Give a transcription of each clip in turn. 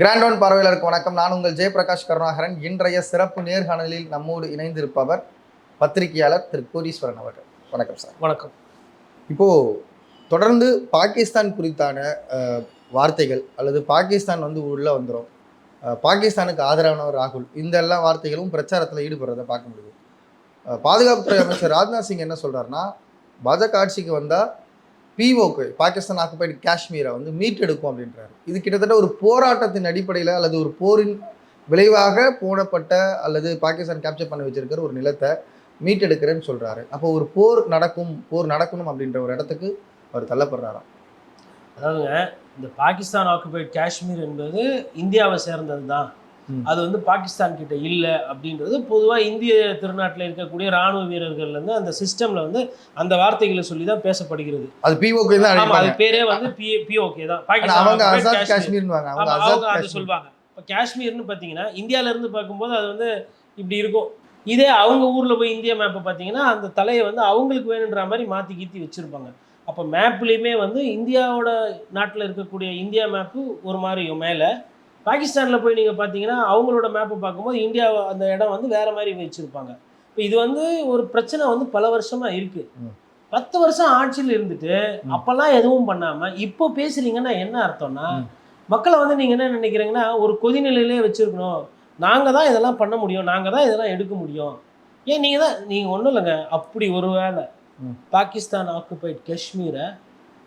Grand one பார்வையாளருக்கு வணக்கம். நான் உங்கள் ஜெயபிரகாஷ் கருணாகரன். இன்றைய சிறப்பு நேர்காணலில் நம்மோடு இணைந்திருப்பவர் பத்திரிகையாளர் திரு. கோடீஸ்வரன் அவர்கள். வணக்கம் சார். வணக்கம். இப்போ தொடர்ந்து பாகிஸ்தான் குறித்தான வார்த்தைகள் அல்லது பாகிஸ்தான் வந்து உள்ள வந்துடும் பாகிஸ்தானுக்கு ஆதரவானவர் ராகுல். இந்த எல்லா வார்த்தைகளும் பிரச்சாரத்தில் ஈடுபடுறதை பார்க்க முடியுது. பாதுகாப்புத்துறை அமைச்சர் ராஜ்நாத் சிங் என்ன சொல்றாருன்னா பாஜக ஆட்சிக்கு வந்தால் பிஓக்கு பாகிஸ்தான் ஆக்குபைடு காஷ்மீரை வந்து மீட்டெடுக்கும் அப்படின்றாரு. இது கிட்டத்தட்ட ஒரு போராட்டத்தின் அடிப்படையில் அல்லது ஒரு போரின் விளைவாக போடப்பட்ட அல்லது பாகிஸ்தான் கேப்சர் பண்ணி வச்சிருக்கிற ஒரு நிலத்தை மீட்டெடுக்கிறேன்னு சொல்கிறாரு அப்போ ஒரு போர் நடக்கும் போர் நடக்கணும் அப்படின்ற ஒரு இடத்துக்கு அவர் தள்ளப்படுறாராம். அதாவதுங்க இந்த பாகிஸ்தான் ஆக்குபைட் காஷ்மீர் என்பது இந்தியாவை சேர்ந்தது தான் அது வந்து பாகிஸ்தான் கிட்ட இல்லை அப்படின்றது பொதுவாக இந்திய திருநாட்டில் இருக்கக்கூடிய ராணுவ வீரர்கள்லேருந்து அந்த சிஸ்டமில் வந்து அந்த வார்த்தைகளை சொல்லி தான் பேசப்படுகிறது. அது பிஓக்கு தான் அது பேரே வந்து பி பிஓகே தான். பாகிஸ்தான் காஷ்மீர். அவங்க அதை சொல்லுவாங்க. இப்போ காஷ்மீர்னு பார்த்தீங்கன்னா இந்தியால இருந்து பார்க்கும்போது அது வந்து இப்படி இருக்கும். இதே அவங்க ஊர்ல போய் இந்தியா மேப்பை பார்த்தீங்கன்னா அந்த தலையை வந்து அவங்களுக்கு வேணுன்ற மாதிரி மாற்றி கீத்தி வச்சிருப்பாங்க. அப்போ மேப்லேயுமே வந்து இந்தியாவோட நாட்டில் இருக்கக்கூடிய இந்தியா மேப்பு ஒரு மாதிரியும் மேலே பாகிஸ்தானில் போய் நீங்கள் பார்த்தீங்கன்னா அவங்களோட மேப்பை பார்க்கும்போது இந்தியா அந்த இடம் வந்து வேற மாதிரி வச்சுருப்பாங்க இப்போ இது வந்து ஒரு பிரச்சனை வந்து பல வருஷமாக இருக்குது. பத்து வருஷம் ஆட்சியில் இருந்துட்டு. அப்போல்லாம் எதுவும் பண்ணாமல் இப்போ பேசுறீங்கன்னா என்ன அர்த்தம்னா. மக்களை வந்து நீங்கள் என்ன நினைக்கிறீங்கன்னா ஒரு கொதிநிலையிலே வச்சுருக்கணும் நாங்கள் தான் இதெல்லாம் பண்ண முடியும் நாங்கள் தான் இதெல்லாம் எடுக்க முடியும் ஏன் நீங்கள் தான் நீங்கள் ஒன்றும் இல்லைங்க அப்படி ஒரு ம். பாகிஸ்தான் ஆக்குபைட் காஷ்மீரை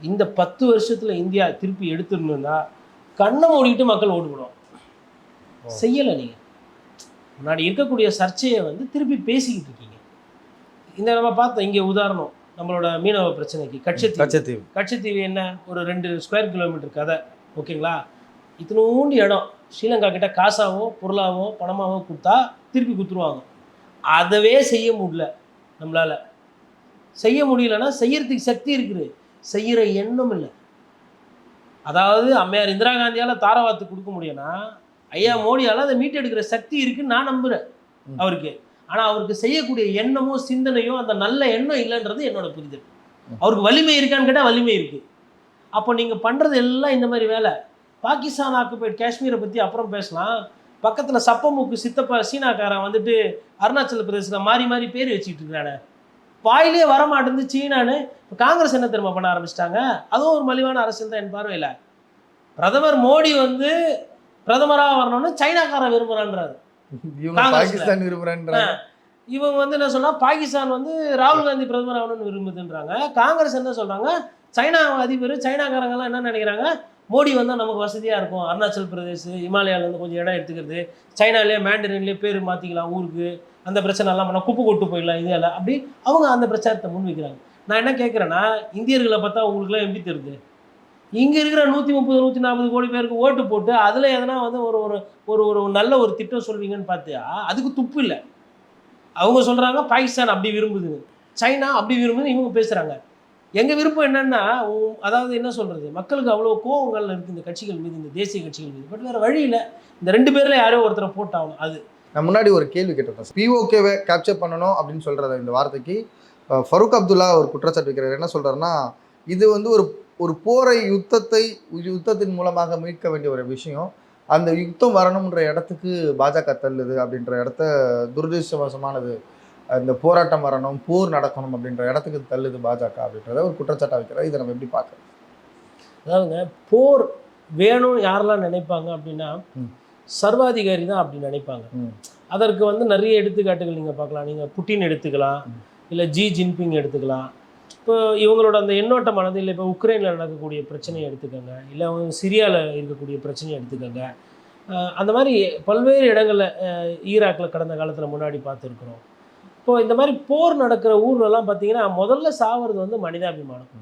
இந்த பத்து வருஷத்தில் இந்தியா திருப்பி எடுத்துருந்தா கண்ணை மூடிட்டு மக்கள் ஓட்டு. செய்யலை நீங்கள் முன்னாடி இருக்கக்கூடிய சர்ச்சையை வந்து திருப்பி பேசிக்கிட்டு இருக்கீங்க. இந்த நம்ம பார்த்தோம் இங்கே உதாரணம் நம்மளோட மீனவ பிரச்சனைக்கு கட்சத்தீவு கச்சத்தீவு கட்சத்தீவு என்ன? ஒரு ரெண்டு ஸ்கொயர் கிலோமீட்டர் கதை ஓகேங்களா? இத்தினூண்டு இடம். ஸ்ரீலங்கா கிட்ட காசாவோ பொருளாவோ பணமாவோ கொடுத்தா திருப்பி கொடுத்துருவாங்க அதவே செய்ய முடியல நம்மளால. செய்ய முடியலன்னா செய்யறதுக்கு சக்தி இருக்குது. செய்யற எண்ணம் இல்லை. அதாவது அம்மையார் இந்திரா காந்தியால தாரவாத்து கொடுக்க முடியும்னா ஐயா மோடியால அதை மீட்டெடுக்கிற சக்தி இருக்குன்னு நான் நம்புறேன் ம். அவருக்கு. ஆனா அவருக்கு செய்யக்கூடிய எண்ணமோ சிந்தனையோ அந்த நல்ல எண்ணம் இல்லைன்றது என்னோட புரிதல். அவருக்கு வலிமை இருக்கான்னு கேட்டால் வலிமை இருக்கு. அப்போ நீங்க பண்றது எல்லாம் இந்த மாதிரி வேலை. பாகிஸ்தான் ஆக்குபைட் காஷ்மீரை பத்தி அப்புறம் பேசலாம். பக்கத்துல சப்பமுக்கு சித்தப்பா சீனாக்காரன் வந்துட்டு அருணாச்சல பிரதேசத்தில் மாறி மாறி பேர் வச்சுக்கிட்டு இருக்கிறானே வாயிலே வரமாட்டேந்து சீனான்னு. காங்கிரஸ் என்ன தெரியுமா பண்ண ஆரம்பிச்சிட்டாங்க? அதுவும் ஒரு மலிவான அரசியல் தான் என் பார்வையில். பிரதமர் மோடி வந்து பிரதமராக வரணும்னு சைனாக்காரன் விரும்புகிறான்றாரு. பாகிஸ்தான் விரும்புறேன்றாங்க இவங்க வந்து என்ன சொன்னா பாகிஸ்தான் வந்து ராகுல் காந்தி பிரதமர் ஆகணும்னு விரும்புதுன்றாங்க. காங்கிரஸ் என்ன சொல்றாங்க? சைனா அதிபர் சைனாக்காரங்கெல்லாம் என்ன நினைக்கிறாங்க? மோடி வந்தால் நமக்கு வசதியாக இருக்கும். அருணாச்சல் பிரதேஷ் இமாலயாவிலேருந்து கொஞ்சம் இடம் எடுத்துக்கிறது. சைனாலேயே மேண்டரின்லேயே பேர் மாற்றிக்கலாம் ஊருக்கு. அந்த பிரச்சனைலாம் பண்ணால் குப்பை கொட்டு போயிடலாம் இந்தியாவில் அப்படி அவங்க அந்த பிரச்சாரத்தை முன்வைக்கிறாங்க. நான் என்ன கேட்குறேன்னா இந்தியர்களை பார்த்தா உங்களுக்குலாம் எப்படி தெரியுது இங்கே இருக்கிற நூற்றி முப்பது நூற்றி நாற்பது கோடி பேருக்கு ஓட்டு போட்டு அதில் எதனா வந்து ஒரு ஒரு ஒரு ஒரு நல்ல ஒரு திட்டம் சொல்வீங்கன்னு பார்த்தியா அதுக்கு துப்பு இல்லை. அவங்க சொல்கிறாங்க பாகிஸ்தான் அப்படி விரும்புது சைனா அப்படி விரும்புதுன்னு இவங்க பேசுகிறாங்க எங்கள் விருப்பம் என்னென்னா அதாவது என்ன சொல்கிறது மக்களுக்கு அவ்வளோ கோவங்கள் இருக்குது இந்த கட்சிகள் மீது இந்த தேசிய கட்சிகள் மீது. பட் வேறு வழியில் இந்த ரெண்டு பேரில் யாரோ ஒருத்தரை போட்டாகணும் அது. நான் முன்னாடி ஒரு கேள்வி கேட்டிருந்தேன் பிஓகேவை கேப்சர் பண்ணணும் அப்படின்னு சொல்கிறத இந்த வார்த்தைக்கு ஃபருக் ஃபரூக் அப்துல்லா ஒரு குற்றச்சாட்டு வைக்கிறார். என்ன சொல்கிறாருன்னா இது வந்து ஒரு ஒரு போரை யுத்தத்தை யுத்தத்தின் மூலமாக மீட்க வேண்டிய ஒரு விஷயம். அந்த யுத்தம் வரணுன்ற இடத்துக்கு பாஜக தள்ளுது அப்படின்ற இடத்த துரதிருஷ்டவசமானது. இந்த போராட்டம் வரணும் போர் நடக்கணும் அப்படின்ற இடத்துக்கு தள்ளுது பாஜக அப்படின்றத ஒரு குற்றச்சாட்டா வைக்கிறார். இதை நம்ம எப்படி பார்க்கறோம் அதாவதுங்க போர் வேணும்னு யாரெல்லாம் நினைப்பாங்க அப்படின்னா. சர்வாதிகாரி தான் அப்படி நினைப்பாங்க. அதற்கு வந்து நிறைய எடுத்துக்காட்டுகள் நீங்கள் பார்க்கலாம். நீங்கள் புட்டின் எடுத்துக்கலாம். இல்லை ஜி ஜின்பிங் எடுத்துக்கலாம். இப்போ இவங்களோட அந்த எண்ணோட்டமானது இல்லை இப்போ உக்ரைனில் நடக்கக்கூடிய பிரச்சனையை எடுத்துக்கோங்க இல்லை அவங்க சிரியாவில் இருக்கக்கூடிய பிரச்சனையை எடுத்துக்கோங்க. அந்த மாதிரி பல்வேறு இடங்களில் ஈராக்கில் கடந்த காலத்தில் முன்னாடி பார்த்துருக்குறோம். இப்போ இந்த மாதிரி போர் நடக்கிற ஊர்லலாம் பார்த்தீங்கன்னா முதல்ல சாவறது வந்து மனிதாபிமானம்.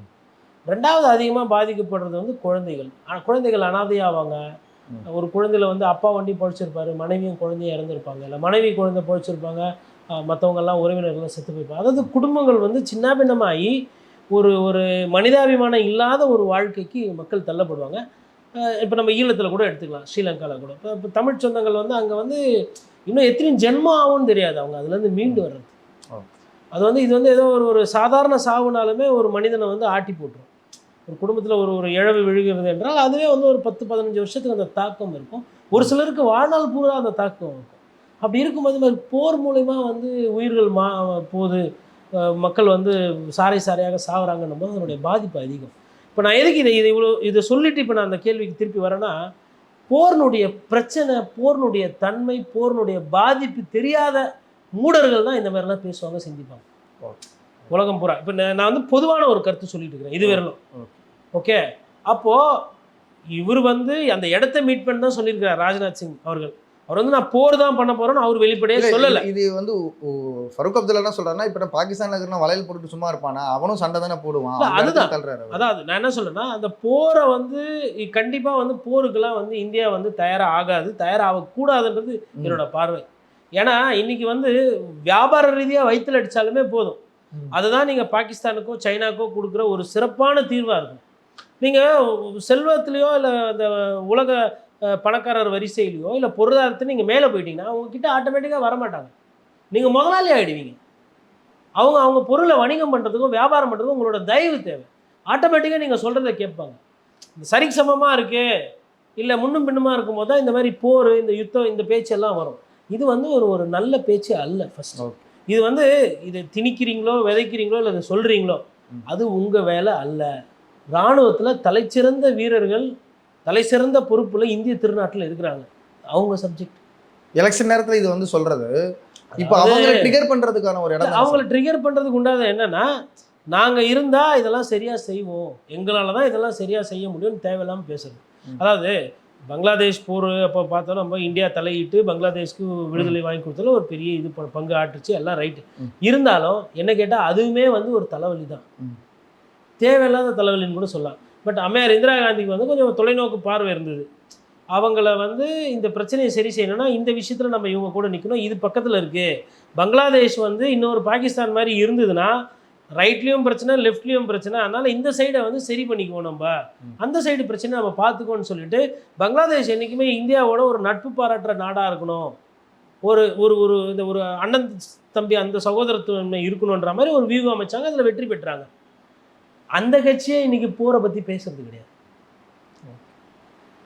ரெண்டாவது அதிகமாக பாதிக்கப்படுறது வந்து குழந்தைகள். ஆனா, குழந்தைகள் அனாதையாவாங்க. ஒரு குழந்தையில வந்து அப்பா வண்டி பழிச்சிருப்பாரு மனைவியும் குழந்தையும் இறந்துருப்பாங்க. இல்லை மனைவி குழந்தை பழிச்சிருப்பாங்க மற்றவங்கெல்லாம் உறவினர்கள்லாம் செத்து போயிருப்பாங்க அதாவது குடும்பங்கள் வந்து சின்ன பின்னமாகி ஒரு ஒரு மனிதாபிமானம் இல்லாத ஒரு வாழ்க்கைக்கு மக்கள் தள்ளப்படுவாங்க. இப்போ நம்ம ஈழத்தில் கூட எடுத்துக்கலாம். ஸ்ரீலங்காவில் கூட. இப்போ இப்போ தமிழ் சொந்தங்கள் வந்து அங்கே வந்து இன்னும் எத்தனை ஜென்மம் ஆகும்னு தெரியாது. அவங்க அதுலேருந்து மீண்டு வர்றது. அது வந்து இது வந்து ஏதோ ஒரு ஒரு சாதாரண சாவுனாலுமே ஒரு மனிதனை வந்து ஆட்டி போட்டுரும். ஒரு குடும்பத்தில் ஒரு ஒரு இழவு விழுகிறது என்றால் அதுவே வந்து ஒரு பத்து பதினஞ்சு வருஷத்துக்கு அந்த தாக்கம் இருக்கும். ஒரு சிலருக்கு வாழ்நாள் பூரா அந்த தாக்கம் இருக்கும். அப்படி இருக்கும்போது மாதிரி போர் மூலயமா வந்து உயிர்கள் மா போகுது மக்கள் வந்து சாரை சாரையாக சாகுறாங்கன்னும் போது அதனுடைய பாதிப்பு அதிகம். இப்போ நான் எதுக்கு இதை இதை இவ்வளோ இதை சொல்லிட்டு இப்போ நான் அந்த கேள்விக்கு திருப்பி வரேன்னா போர்னுடைய பிரச்சனை போர்னுடைய தன்மை போர்னுடைய பாதிப்பு தெரியாத மூடர்கள் தான் இந்த மாதிரிலாம் பேசுவாங்க சிந்திப்பாங்க. உலகம் பூரா. இப்போ நான் நான் வந்து பொதுவான ஒரு கருத்து சொல்லிட்டு இருக்கிறேன். இது வரலாம் ஓகே. அப்போது இவர் வந்து அந்த இடத்த மீட் பண்ணி தான் சொல்லியிருக்கிறார் ராஜ்நாத் சிங் அவர்கள். அவர் வந்து நான் போர் தான் பண்ண போறேன்னு அவர் வெளிப்படையே சொல்லலை. இது வந்து ஃபரூக் அப்துல்லா என்ன சொல்றாருன்னா இப்ப நம்ம பாகிஸ்தான்ல இருக்கிற வளையல் போட்டுட்டு சும்மா இருப்பானா? அவனும் சண்டை தானே போடுவான். அதுதான். அதாவது நான் என்ன சொல்றேன்னா அந்த போரை வந்து கண்டிப்பா வந்து போருக்கெல்லாம் வந்து இந்தியா வந்து தயாராக ஆகாது தயாராகக்கூடாதுன்றது ம். என்னோட பார்வை. ஏன்னா இன்னைக்கு வந்து வியாபார ரீதியா வயிற்றுல அடிச்சாலுமே போதும். அதுதான் நீங்க பாகிஸ்தானுக்கோ சைனாக்கோ கொடுக்குற ஒரு சிறப்பான தீர்வா இருக்கும். நீங்க செல்வத்திலேயோ இல்லை அந்த உலக பணக்காரர் வரிசையிலையோ இல்லை பொருளாதாரத்தை நீங்க மேலே போயிட்டீங்கன்னா உங்ககிட்ட ஆட்டோமேட்டிக்காக வரமாட்டாங்க. நீங்க முதலாளி ஆயிடுவீங்க. அவங்க அவங்க பொருளை வணிகம் பண்றதுக்கும் வியாபாரம் பண்றதுக்கும் உங்களோட தயவு தேவை. ஆட்டோமேட்டிக்காக நீங்கள் சொல்கிறத கேட்பாங்க. இந்த சரிசமமாக இருக்கு இல்லை முன்னும் பின்னுமா இருக்கும்போது தான் இந்த மாதிரி போர் இந்த யுத்தம் இந்த பேச்செல்லாம் வரும். இது வந்து ஒரு ஒரு நல்ல பேச்சு அல்ல ஃபர்ஸ்ட். இது வந்து இதை திணிக்கிறீங்களோ விதைக்கிறீங்களோ இல்லை இதை சொல்கிறீங்களோ. அது உங்கள் வேலை அல்ல. இராணுவத்தில் தலைச்சிறந்த வீரர்கள் தலைசிறந்த பொறுப்புல இந்திய திருநாட்டில் இருக்கிறாங்க. அவங்க சப்ஜெக்ட் எலெக்ஷன் நேரத்துல இது வந்து சொல்றது இப்ப அவங்களை ட்ரிகர் பண்றதுக்கான ஒரு இடம் அவங்கள ட்ரிகர் பண்ணுறதுக்கு உண்டாத என்னன்னா நாங்கள் இருந்தால் இதெல்லாம் சரியாக செய்வோம். எங்களால் தான் இதெல்லாம் சரியாக செய்ய முடியும்னு தேவையில்லாமல் பேசுறது. அதாவது பங்களாதேஷ் போர் அப்போ பார்த்தோம் நம்ம இந்தியா தலையிட்டு பங்களாதேஷ்க்கு விடுதலை வாங்கி கொடுத்ததுல ஒரு பெரிய இது பங்கு ஆட்டுச்சு எல்லாம் ரைட்டு. இருந்தாலும் என்ன கேட்டால் அதுவுமே வந்து ஒரு தலைவலி தான். தேவையில்லாத தலைவலின்னு கூட சொல்லலாம். பட் அம்மையார் இந்திரா காந்திக்கு வந்து கொஞ்சம் தொலைநோக்கு பார்வை இருந்தது. அவங்கள வந்து இந்த பிரச்சனையை சரி செய்யணும்னா இந்த விஷயத்தில் நம்ம இவங்க கூட நிற்கணும் இது பக்கத்தில் இருக்குது பங்களாதேஷ் வந்து இன்னொரு பாகிஸ்தான் மாதிரி இருந்ததுன்னா ரைட்லேயும் பிரச்சனை லெஃப்ட்லேயும் பிரச்சனை. அதனால் இந்த சைடை வந்து சரி பண்ணிக்குவோம் நம்ம. அந்த சைடு பிரச்சனை நம்ம பார்த்துக்கோன்னு சொல்லிட்டு பங்களாதேஷ் என்றைக்குமே இந்தியாவோட ஒரு நட்பு பாராட்டுற நாடாக இருக்கணும். ஒரு ஒரு ஒரு இந்த ஒரு அண்ணன் தம்பி அந்த சகோதரத்துவம் இருக்கணுன்ற மாதிரி ஒரு வியூகம் அமைச்சாங்க. அதில் வெற்றி பெற்றாங்க. அந்த கட்சியே இன்னைக்கு போரை பற்றி பேசுறது கிடையாது.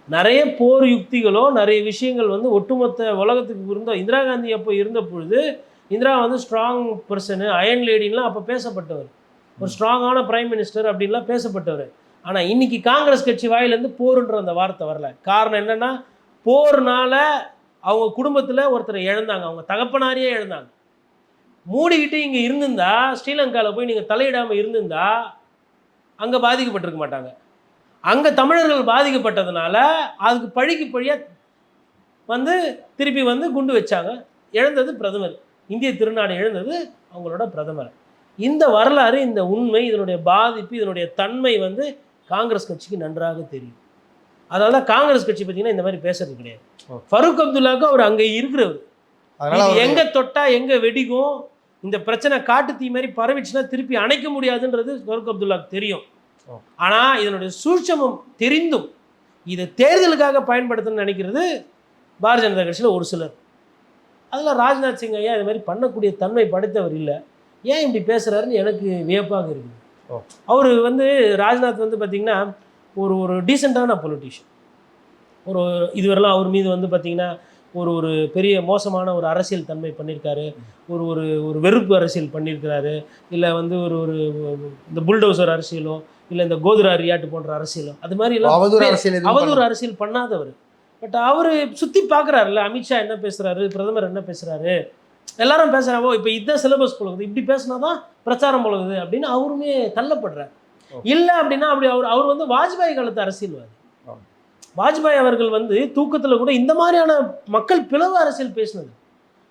நிறைய போர் யுக்திகளோ நிறைய விஷயங்கள் வந்து ஒட்டுமொத்த உலகத்துக்கு இருந்த இந்திரா காந்தி அப்போ இருந்த பொழுது இந்திரா வந்து ஸ்ட்ராங் பர்சனு அயன் லேடின்லாம் அப்போ பேசப்பட்டவர். ஒரு ஸ்ட்ராங்கான பிரைம் மினிஸ்டர் அப்படின்லாம் பேசப்பட்டவர். ஆனால் இன்னைக்கு காங்கிரஸ் கட்சி வாயிலேருந்து போருன்ற அந்த வார்த்தை வரல. காரணம் என்னன்னா போர்னால அவங்க குடும்பத்தில் ஒருத்தரை இழந்தாங்க. அவங்க தகப்பனாரையே இழந்தாங்க. மூடிக்கிட்டு இங்கே இருந்திருந்தா ஸ்ரீலங்காவில் போய் நீங்கள் தலையிடாமல் இருந்திருந்தா அங்கே பாதிக்கப்பட்டிருக்க மாட்டாங்க. அங்கே தமிழர்கள் பாதிக்கப்பட்டதுனால அதுக்கு பழிக்கு பழியாக வந்து திருப்பி வந்து குண்டு வச்சாங்க. இழந்தது பிரதமர். இந்திய திருநாடு இழந்தது அவங்களோட பிரதமர். இந்த வரலாறு இந்த உண்மை இதனுடைய பாதிப்பு இதனுடைய தன்மை வந்து காங்கிரஸ் கட்சிக்கு நன்றாக தெரியும். அதனால தான் காங்கிரஸ் கட்சி பார்த்தீங்கன்னா இந்த மாதிரி பேசுறது கிடையாது. ஃபரூக் அப்துல்லாவுக்கு அவர் அங்கே இருக்கிறவர். எங்க தொட்டா எங்க வெடிக்கும் இந்த பிரச்சனை காட்டு தீ மாதிரி பரவிச்சுன்னா திருப்பி அணைக்க முடியாதுன்றது ஃபருக் அப்துல்லாக்கு தெரியும். ஆனா இதனுடைய சூழ்ச்சமம் தெரிந்தும் இதை தேர்தலுக்காக பயன்படுத்தணும்னு நினைக்கிறது பாரதிய ஜனதா கட்சியில் ஒரு சிலர். அதில் ராஜ்நாத் சிங் ஐயா இது மாதிரி பண்ணக்கூடிய தன்மை படைத்தவர் இல்லை. ஏன் இப்படி பேசுறாருன்னு எனக்கு வியப்பாக இருக்குது. அவர் வந்து ராஜ்நாத் வந்து பார்த்தீங்கன்னா ஒரு ஒரு டீசெண்டான பொலிட்டிஷியன் ஒரு இதுவரைலாம் அவர் மீது வந்து பார்த்தீங்கன்னா ஒரு ஒரு பெரிய மோசமான ஒரு அரசியல் தன்மை பண்ணியிருக்காரு ஒரு ஒரு ஒரு வெறுப்பு அரசியல் பண்ணியிருக்கிறாரு இல்லை வந்து ஒரு ஒரு இந்த புல்டோசர் அரசியலோ இல்லை இந்த கோதுரா ரியாட்டு போன்ற அரசியலோ அது மாதிரி எல்லாம் அவதூறு அரசியல் அவதூறு. அரசியல் பண்ணாதவர். பட் அவர் சுற்றி பார்க்குறாருல்ல அமித்ஷா என்ன பேசுகிறாரு பிரதமர் என்ன பேசுகிறாரு எல்லாரும் பேசுகிறாவோ இப்போ இதுதான் சிலபஸ் போலகுது. இப்படி பேசினா தான் பிரச்சாரம் போலகுது அப்படின்னு அவருமே தள்ளப்படுறார். இல்லை அப்படின்னா அப்படி அவர் அவர் வந்து வாஜ்பாய் காலத்து அரசியல்வாதி. வாஜ்பாய் அவர்கள் வந்து தூக்கத்தில் கூட இந்த மாதிரியான மக்கள் பிளவு அரசியல் பேசினது.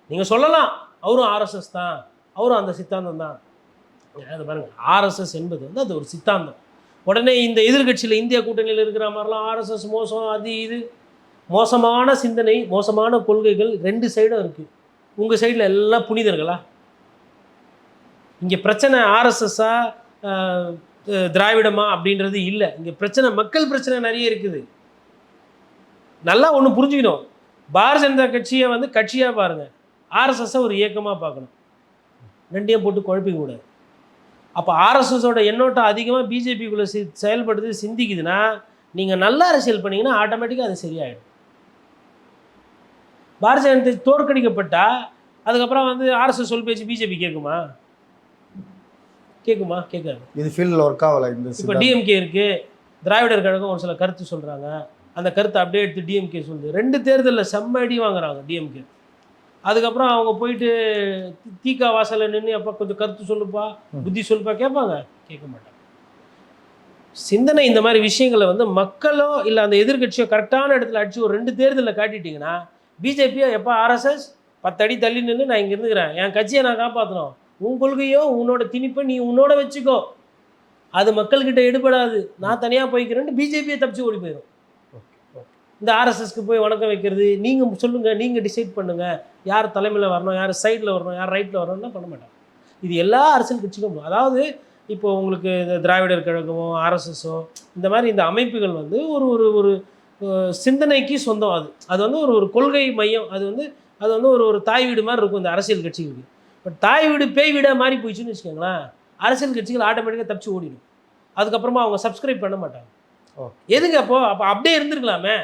நீங்கள் சொல்லலாம் அவரும் ஆர்எஸ்எஸ் தான் அவரும் அந்த சித்தாந்தம் தான். அது பாருங்க ஆர்எஸ்எஸ் என்பது வந்து அது ஒரு சித்தாந்தம். உடனே இந்த எதிர்க்கட்சியில் இந்திய கூட்டணியில் இருக்கிற மாதிரிலாம் ஆர்எஸ்எஸ் மோசம் அது இது. மோசமான சிந்தனை மோசமான கொள்கைகள் ரெண்டு சைடும் இருக்குது உங்கள் சைடில் எல்லாம் புனிதர்களா? இங்கே பிரச்சனை ஆர்எஸ்எஸ்ஸா திராவிடமா அப்படின்றது இல்லை. இங்கே பிரச்சனை மக்கள் பிரச்சனை நிறைய இருக்குது. நல்லா ஒன்று புரிஞ்சுக்கணும். பாரதிய ஜனதா கட்சியை வந்து கட்சியாக பாருங்கள் ஆர்எஸ்எஸ்ஸை ஒரு இயக்கமாக பார்க்கணும். ரெண்டையும் போட்டு குழப்பிக்க கூடாது. அப்போ ஆர்எஸ்எஸோட எண்ணோட்டம் அதிகமாக பிஜேபிக்குள்ளே சி செயல்படுது சிந்திக்குதுன்னா நீங்கள் நல்ல அரசியல் பண்ணிங்கன்னா ஆட்டோமேட்டிக்காக அது சரியாயிடும். பாரதிய ஜனதா தோற்கடிக்கப்பட்டா அதுக்கப்புறம் வந்து ஆர்எஸ்எஸ் சொல் பேச்சு பிஜேபி கேட்குமா கேட்குமா கேட்காது இது ஃபீல்டில் ஒர்க் ஆகலை இந்த இப்போ. டிஎம்கே இருக்கு. திராவிடர் கழகம் ஒரு சில கருத்து சொல்றாங்க. அந்த கருத்தை அப்படியே எடுத்து டிஎம்கே சொல்லுது. ரெண்டு தேர்தலில் செம்ம அடி வாங்குறாங்க டிஎம்கே அதுக்கப்புறம் அவங்க போயிட்டு தி- தீகா வாசல்ல நின்று அப்போ கொஞ்சம் கருத்து சொல்லுப்பா புத்தி சொல்லுப்பா கேட்பாங்க கேட்க மாட்டாங்க. சிந்தனை இந்த மாதிரி விஷயங்களை வந்து மக்களோ இல்லை அந்த எதிர்க்கட்சியோ கரெக்டான இடத்துல அடிச்சு ஒரு ரெண்டு தேர்தலில் காட்டிட்டீங்கன்னா பிஜேபியோ எப்போ ஆர்எஸ்எஸ்? பத்தடி தள்ளி நின்று நான் இங்கே இருந்துக்கிறேன். என் கட்சியை நான் காப்பாற்றணும் உன் கொள்கையோ உன்னோட திணிப்பை நீ உன்னோட வச்சுக்கோ. அது மக்கள்கிட்ட எடுபடாது. நான் தனியாக போய்க்கிறேன்ட்டு பிஜேபியை தப்பிச்சு ஓடி போயிடும் இந்த ஆர்எஸ்எஸ்க்கு போய் வணக்கம் வைக்கிறது நீங்கள் சொல்லுங்கள் நீங்கள் டிசைட் பண்ணுங்கள் யார் தலைமையில் வரணும் யார் சைடில் வரணும் யார் ரைட்டில் வரணும்லாம் பண்ண மாட்டாங்க. இது எல்லா அரசியல் கட்சிக்கும் அதாவது இப்போ உங்களுக்கு இந்த திராவிடர் கழகமோ ஆர்எஸ்எஸோ இந்த மாதிரி இந்த அமைப்புகள் வந்து ஒரு ஒரு ஒரு சிந்தனைக்கு சொந்தம் அது. அது வந்து ஒரு ஒரு கொள்கை மையம். அது வந்து அது வந்து ஒரு ஒரு தாய் வீடு மாதிரி இருக்கும் இந்த அரசியல் கட்சிகளுக்கு. பட் தாய் வீடு பேய் வீடாக மாறி போயிடுச்சுன்னு வச்சுக்கோங்களேன் அரசியல் கட்சிகள் ஆட்டோமேட்டிக்காக தப்பிச்சு ஓடிடும். அதுக்கப்புறமா அவங்க சப்ஸ்கிரைப் பண்ண மாட்டாங்க. ஓ. எதுக்கு அப்போ? அப்போ அப்படியே இருந்திருக்கலாமே.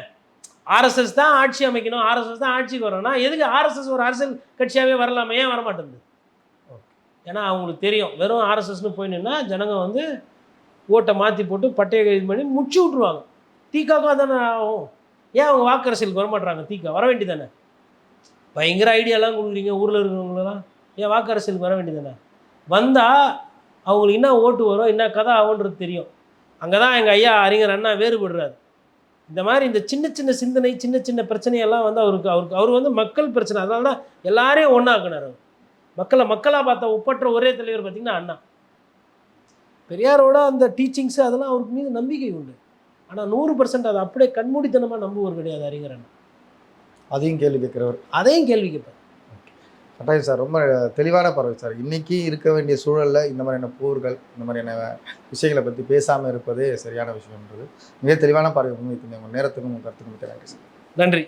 ஆர்எஸ்எஸ் தான் ஆட்சி அமைக்கணும். ஆர்எஸ்எஸ் தான் ஆட்சிக்கு வரணும்னா எதுக்கு ஆர்எஸ்எஸ் ஒரு அரசியல் கட்சியாகவே வரலாமே? ஏன் வர மாட்டேங்குது ஏன்னா அவங்களுக்கு தெரியும். வெறும் ஆர்எஸ்எஸ்னு போய் நின்னா ஜனங்க வந்து ஓட்டை மாற்றி போட்டு பட்டையை இது பண்ணி முச்சு விட்ருவாங்க தீக்காக்கா தானே ஆகும்? ஏன் அவங்க வாக்கரசியலுக்கு வர மாட்றாங்க தீக்கா? வர வேண்டியதானே பயங்கர ஐடியாலாம் கொடுக்குறீங்க ஊரில் இருக்கிறவங்களெல்லாம். ஏன் வாக்கரசியலுக்கு வர வேண்டியதானே வந்தால் அவங்களுக்கு என்ன ஓட்டு வரும் என்ன கதை ஆகுன்றது தெரியும். அங்கே தான் எங்கள் ஐயா அறிஞர் அண்ணா வேறுபடுறாரு. இந்த மாதிரி இந்த சின்ன சின்ன சிந்தனை சின்ன சின்ன பிரச்சனையெல்லாம் வந்து அவருக்கு அவருக்கு அவர் வந்து மக்கள் பிரச்சனை. அதனால தான் எல்லாரையும் ஒன்றாக்குனார் அவர். மக்களை மக்களாக பார்த்த ஒப்பற்ற ஒரே தலைவர் பார்த்திங்கன்னா அண்ணா. பெரியாரோட அந்த டீச்சிங்ஸு அதெல்லாம் அவருக்கு மீது நம்பிக்கை உண்டு. ஆனால் நூறு பர்சன்ட் அதை அப்படியே கண்மூடித்தனமாக நம்புவர் கிடையாது அறிஞர் அண்ணா அதையும் கேள்வி கேட்குறவர். அதையும் கேள்வி கேட்பார். கட்டாயம் சார் ரொம்ப தெளிவான பார்வை சார். இன்னைக்கு இருக்க வேண்டிய சூழல்ல இந்த மாதிரியான போர்கள் இந்த மாதிரியான விஷயங்களை பற்றி பேசாமல் இருப்பதே சரியான விஷயம்ன்றது. மிக தெளிவான பார்வை முன்வைத்தீங்க உங்கள் நேரத்துக்கும் உங்கள் கருத்துக்கும் மிக்க நன்றி சார். நன்றி.